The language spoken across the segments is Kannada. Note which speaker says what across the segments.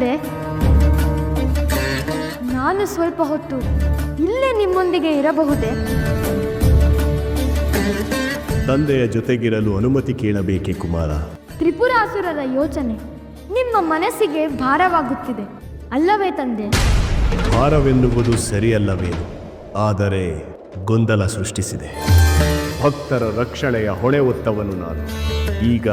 Speaker 1: ತಂದೆ ನಾನು ಸ್ವಲ್ಪ ಹೊತ್ತು ಇಲ್ಲೇ ನಿಮ್ಮೊಂದಿಗೆ ಇರಬಹುದೇ?
Speaker 2: ತಂದೆಯ ಜೊತೆಗಿರಲು ಅನುಮತಿ ಕೇಳಬೇಕೆ ಕುಮಾರ?
Speaker 1: ತ್ರಿಪುರಾಸುರರ ಯೋಚನೆ ನಿಮ್ಮ ಮನಸ್ಸಿಗೆ ಭಾರವಾಗುತ್ತಿದೆ ಅಲ್ಲವೇ ತಂದೆ?
Speaker 2: ಭಾರವೆನ್ನುವುದು ಸರಿಯಲ್ಲವೇನು ಆದರೆ ಗೊಂದಲ ಸೃಷ್ಟಿಸಿದೆ. ಭಕ್ತರ ರಕ್ಷಣೆಯ ಹೊಣೆ ಹೊತ್ತವನು ನಾನು. ಈಗ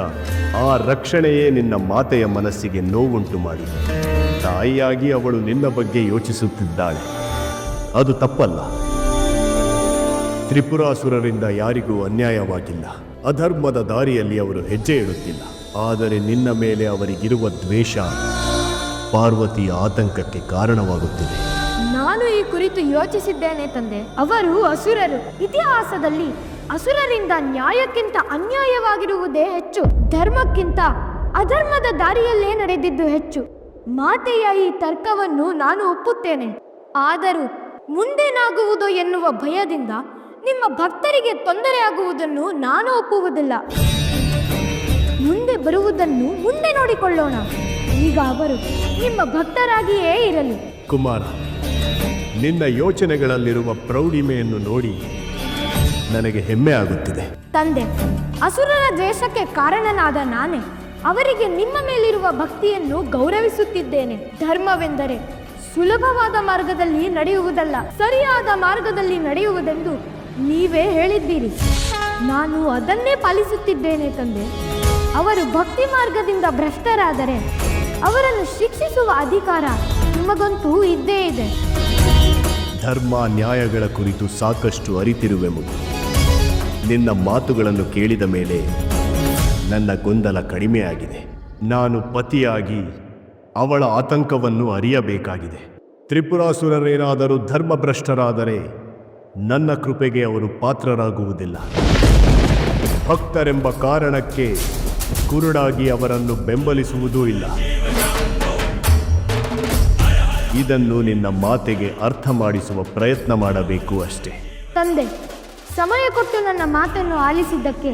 Speaker 2: ಆ ರಕ್ಷಣೆಯೇ ನಿನ್ನ ಮಾತೆಯ ಮನಸ್ಸಿಗೆ ನೋವುಂಟು ಮಾಡಿದೆ. ತಾಯಿಯಾಗಿ ಅವಳು ನಿನ್ನ ಬಗ್ಗೆ ಯೋಚಿಸುತ್ತಿದ್ದಾಳೆ. ಅದು ತಪ್ಪಲ್ಲ. ತ್ರಿಪುರಾಸುರರಿಂದ ಯಾರಿಗೂ ಅನ್ಯಾಯವಾಗಿಲ್ಲ. ಅಧರ್ಮದ ದಾರಿಯಲ್ಲಿ ಅವರು ಹೆಜ್ಜೆ ಇಡುತ್ತಿಲ್ಲ. ಆದರೆ ನಿನ್ನ ಮೇಲೆ ಅವರಿಗಿರುವ ದ್ವೇಷ ಪಾರ್ವತಿಯ ಆತಂಕಕ್ಕೆ ಕಾರಣವಾಗುತ್ತಿದೆ.
Speaker 1: ನಾನು ಈ ಕುರಿತು ಯೋಚಿಸಿದ್ದೇನೆ ತಂದೆ. ಅವರು ಅಸುರರು. ಇತಿಹಾಸದಲ್ಲಿ ಅಸುರರಿಂದ ನ್ಯಾಯಕ್ಕಿಂತ ಅನ್ಯಾಯವಾಗಿರುವುದೇ ಹೆಚ್ಚು, ಧರ್ಮಕ್ಕಿಂತ ಅಧರ್ಮದ ದಾರಿಯಲ್ಲೇ ನಡೆದಿದ್ದು ಹೆಚ್ಚು. ಮಾತೆಯ ಈ ತರ್ಕವನ್ನು ನಾನು ಒಪ್ಪುತ್ತೇನೆ. ಆದರೂ ಮುಂದೇನಾಗುವುದು ಎನ್ನುವ ಭಯದಿಂದ ನಿಮ್ಮ ಭಕ್ತರಿಗೆ ತೊಂದರೆಯಾಗುವುದನ್ನು ನಾನು ಒಪ್ಪುವುದಿಲ್ಲ. ಮುಂದೆ ಬರುವುದನ್ನು ಮುಂದೆ ನೋಡಿಕೊಳ್ಳೋಣ. ಈಗ ಅವರು ನಿಮ್ಮ ಭಕ್ತರಾಗಿಯೇ ಇರಲಿ.
Speaker 2: ಕುಮಾರ, ನಿನ್ನ ಯೋಚನೆಗಳಲ್ಲಿರುವ ಪ್ರೌಢಿಮೆಯನ್ನು ನೋಡಿ ನನಗೆ ಹೆಮ್ಮೆ ಆಗುತ್ತಿದೆ.
Speaker 1: ತಂದೆ ಅಸುರರ ದ್ವೇಷಕ್ಕೆ ಕಾರಣನಾದ ನಾನೇ ಅವರಿಗೆ ನಿಮ್ಮ ಮೇಲಿರುವ ಭಕ್ತಿಯನ್ನು ಗೌರವಿಸುತ್ತಿದ್ದೇನೆ. ಧರ್ಮವೆಂದರೆ ಸುಲಭವಾದ ಮಾರ್ಗದಲ್ಲಿ ನಡೆಯುವುದಲ್ಲ ಸರಿಯಾದ ಮಾರ್ಗದಲ್ಲಿ ನಡೆಯುವುದೆಂದು ನೀವೇ ಹೇಳಿದ್ದೀರಿ. ನಾನು ಅದನ್ನೇ ಪಾಲಿಸುತ್ತಿದ್ದೇನೆ ತಂದೆ. ಅವರು ಭಕ್ತಿ ಮಾರ್ಗದಿಂದ ಭ್ರಷ್ಟರಾದರೆ ಅವರನ್ನು ಶಿಕ್ಷಿಸುವ ಅಧಿಕಾರ ನಿಮಗಂತೂ ಇದ್ದೇ ಇದೆ.
Speaker 2: ಧರ್ಮ ನ್ಯಾಯಗಳ ಕುರಿತು ಸಾಕಷ್ಟು ಅರಿತಿರುವೆಂಬುದು ನಿನ್ನ ಮಾತುಗಳನ್ನು ಕೇಳಿದ ಮೇಲೆ ನನ್ನ ಗೊಂದಲ ಕಡಿಮೆಯಾಗಿದೆ. ನಾನು ಪತಿಯಾಗಿ ಅವಳ ಆತಂಕವನ್ನು ಅರಿಯಬೇಕಾಗಿದೆ. ತ್ರಿಪುರಾಸುರರೇನಾದರೂ ಧರ್ಮಭ್ರಷ್ಟರಾದರೆ ನನ್ನ ಕೃಪೆಗೆ ಅವರು ಪಾತ್ರರಾಗುವುದಿಲ್ಲ. ಭಕ್ತರೆಂಬ ಕಾರಣಕ್ಕೆ ಕುರುಡಾಗಿ ಅವರನ್ನು ಬೆಂಬಲಿಸುವುದೂ ಇಲ್ಲ. ಇದನ್ನು ನಿನ್ನ ಮಾತೆಗೆ ಅರ್ಥ ಮಾಡಿಸುವ ಪ್ರಯತ್ನ ಮಾಡಬೇಕು ಅಷ್ಟೇ.
Speaker 1: ತಂದೆ ಸಮಯ ಕೊಟ್ಟು ನನ್ನ ಮಾತನ್ನು ಆಲಿಸಿದ್ದಕ್ಕೆ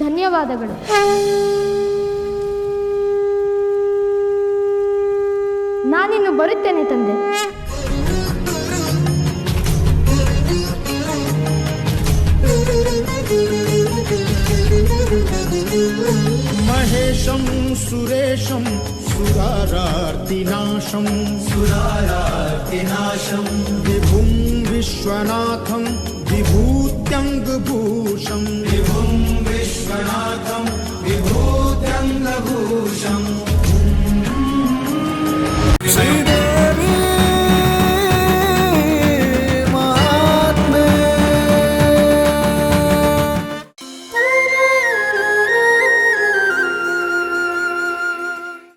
Speaker 1: ಧನ್ಯವಾದಗಳು ನಾನಿನ್ನು ಬರುತ್ತೇನೆ ತಂದೆ
Speaker 3: महेशं सुरेशं सुरारार्तिनाशं सुरारार्तिनाशं विभुं विश्वनाथं विभूत्यङ्गभूषम् इभं विश्वनाथं विभूत्यङ्गभूषम्